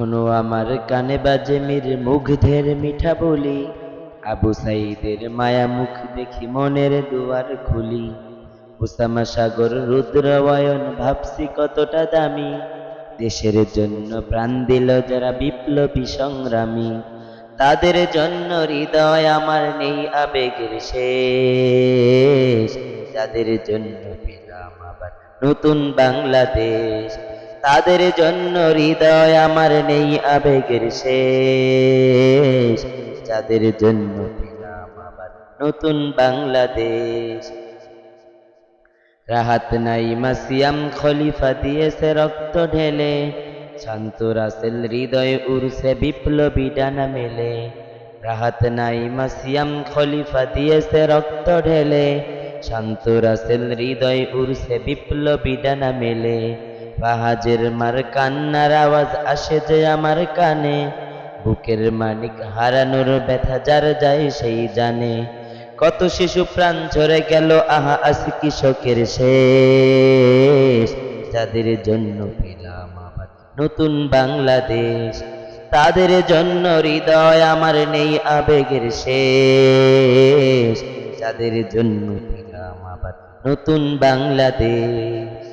এখনও আমার কানে বাজে মীর মুগ্ধের মিঠা বলি। আবু সাইদের মায়া মুখ দেখি মনের দুয়ার খুলি। উসামা সাগর রুদ্রবয়ন ভাবছি কতটা দামি। দেশের জন্য প্রাণ দিল যারা বিপ্লবী সংগ্রামী। তাদের জন্য হৃদয় আমার নেই আবেগের শেষ। যাদের জন্য পেলাম আবার নতুন বাংলাদেশ। তাদের জন্য হৃদয় আমার নেই, আবেগের শেষ। যাদের জন্য নতুন বাংলাদেশ। রাহাত নাই, মাসিয়াম খলিফা দিয়েছে রক্ত ঢেলে। শান্ত রাসেল হৃদয় উড়ছে বিপ্লবী ডানা মেলে। রাহাত নাই, মাসিয়াম খলিফা দিয়েছে রক্ত ঢেলে। শান্ত রাসেল হৃদয় উড়ছে বিপ্লবী ডানা মেলে। বাহাজের মার কান্নার আওয়াজ আসে যে আমার কানে। বুকের মানিক হারানোর ব্যথা যার যায় সেই জানে। কত শিশু প্রাণ ঝরে গেল, আহা আসি কৃষকের শেষ। যাদের জন্য পেলাম আবার নতুন বাংলাদেশ, তাদের জন্য হৃদয় আমার নেই আবেগের শেষ। যাদের জন্য পেলাম আবার নতুন বাংলাদেশ